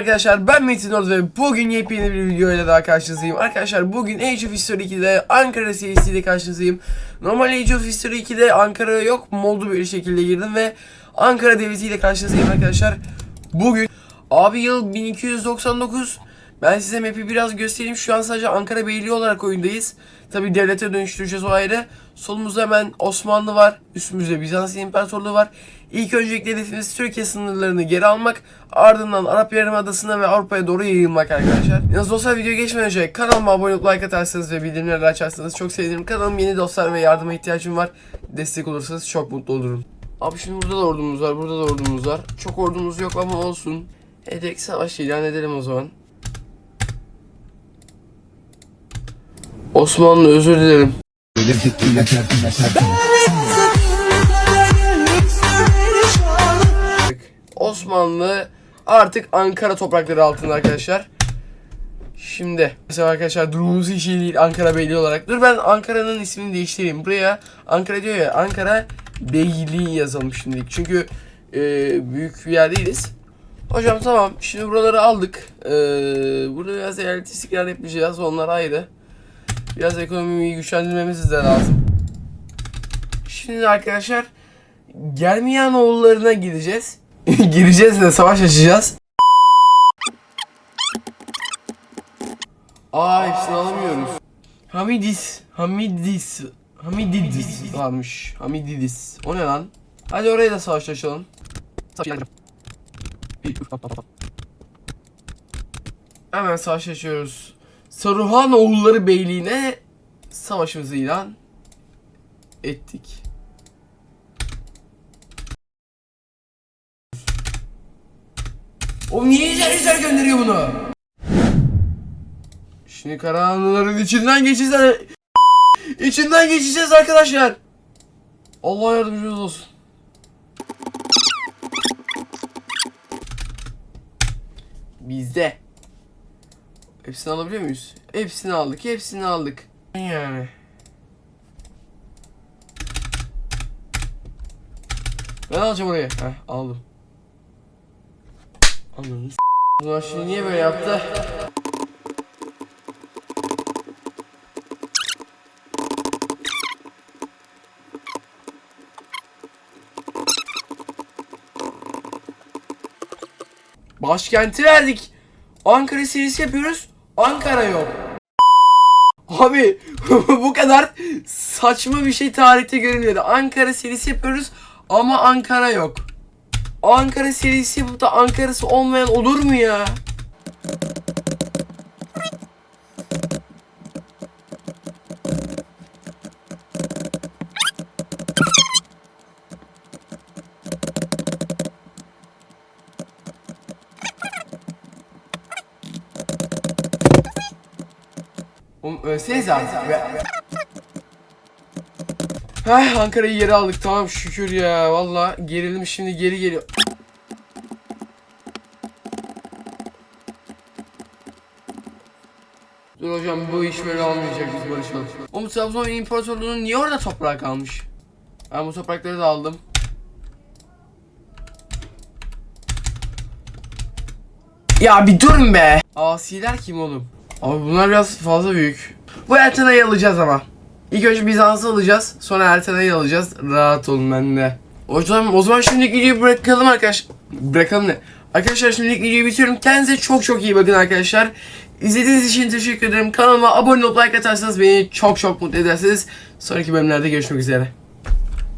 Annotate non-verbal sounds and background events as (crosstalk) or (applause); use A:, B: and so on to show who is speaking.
A: arkadaşlar ben Metin Ordu ve bugün yepyeni bir video ile daha karşınızdayım. Arkadaşlar bugün Age of History 2'de Ankara serisiyle karşınızdayım. Normal Age of History 2'de Ankara yok modlu bir şekilde girdim ve Ankara devletiyle karşınızdayım arkadaşlar. Bugün abi yıl 1299 ben size map'i biraz göstereyim. Şu an sadece Ankara Beyliği olarak oyundayız. Tabi devlete dönüştüreceğiz o ayrı. Solumuzda hemen Osmanlı var. Üstümüzde Bizans İmparatorluğu var. İlk öncelikle hedefimiz Türkiye sınırlarını geri almak. Ardından Arap Yarımadası'na ve Avrupa'ya doğru yayılmak arkadaşlar. Yalnız dostlar videoya geçmeden önce kanalıma abone olup like atarsanız ve bildirimleri açarsanız çok sevinirim. Kanalım yeni dostlar ve yardıma ihtiyacım var. Destek olursanız çok mutlu olurum. Abi şimdi burada da ordumuz var, burada da ordumuz var. Çok ordumuz yok ama olsun. Hedek savaş ilan edelim o zaman. Osmanlı özür dilerim. Osmanlı artık Ankara toprakları altında arkadaşlar. Şimdi mesela arkadaşlar durumumuz hiç iyi değil Ankara Beyliği olarak. Dur ben Ankara'nın ismini değiştireyim. Buraya Ankara diyor ya Ankara Beyliği yazalım şimdilik. Çünkü e, büyük bir yer değiliz. Hocam tamam şimdi buraları aldık. Ee, burada biraz eyalet istikrar yapacağız onlar ayrı. Biraz ekonomiyi güçlendirmemiz de lazım. Şimdi arkadaşlar Germiyan oğullarına gideceğiz. (laughs) Gireceğiz de savaş açacağız. Aa hepsini alamıyoruz. Hamidis. Hamidis. Hamididis varmış. Hamididis. O ne lan? Hadi oraya da savaş açalım. Hemen savaş açıyoruz. Saruhan oğulları beyliğine savaşımızı ilan ettik. O niye izler gönderiyor bunu? Şimdi Karahanlıların içinden geçeceğiz. İçinden geçeceğiz arkadaşlar. Allah yardımcınız olsun. Bizde. Hepsini alabiliyor muyuz? Hepsini aldık, hepsini aldık. Yani. Ben alacağım oraya. Heh, aldım. Anladınız. Zaman şimdi niye böyle yaptı? Başkenti verdik. Ankara serisi yapıyoruz. Ankara yok. Abi (laughs) bu kadar saçma bir şey tarihte görülmedi. Ankara serisi yapıyoruz ama Ankara yok. Ankara serisi yapıp da Ankara'sı olmayan olur mu ya? Oğlum ölseniz abi. Heh Ankara'yı geri aldık tamam şükür ya valla gerildim şimdi geri geliyor. Dur hocam bu iş böyle olmayacak biz barışalım. Oğlum Trabzon İmparatorluğu'nun niye orada toprağı kalmış? Ben bu toprakları da aldım. Ya bir durun be. Asiler kim oğlum? Abi bunlar biraz fazla büyük. Bu Ertena'yı alacağız ama. İlk önce Bizans'ı alacağız. Sonra Ertena'yı alacağız. Rahat olun bende. O zaman, o zaman şimdilik videoyu bırakalım arkadaş. Bırakalım ne? Arkadaşlar şimdilik videoyu bitiriyorum. Kendinize çok çok iyi bakın arkadaşlar. İzlediğiniz için teşekkür ederim. Kanalıma abone olup like atarsanız beni çok çok mutlu edersiniz. Sonraki bölümlerde görüşmek üzere.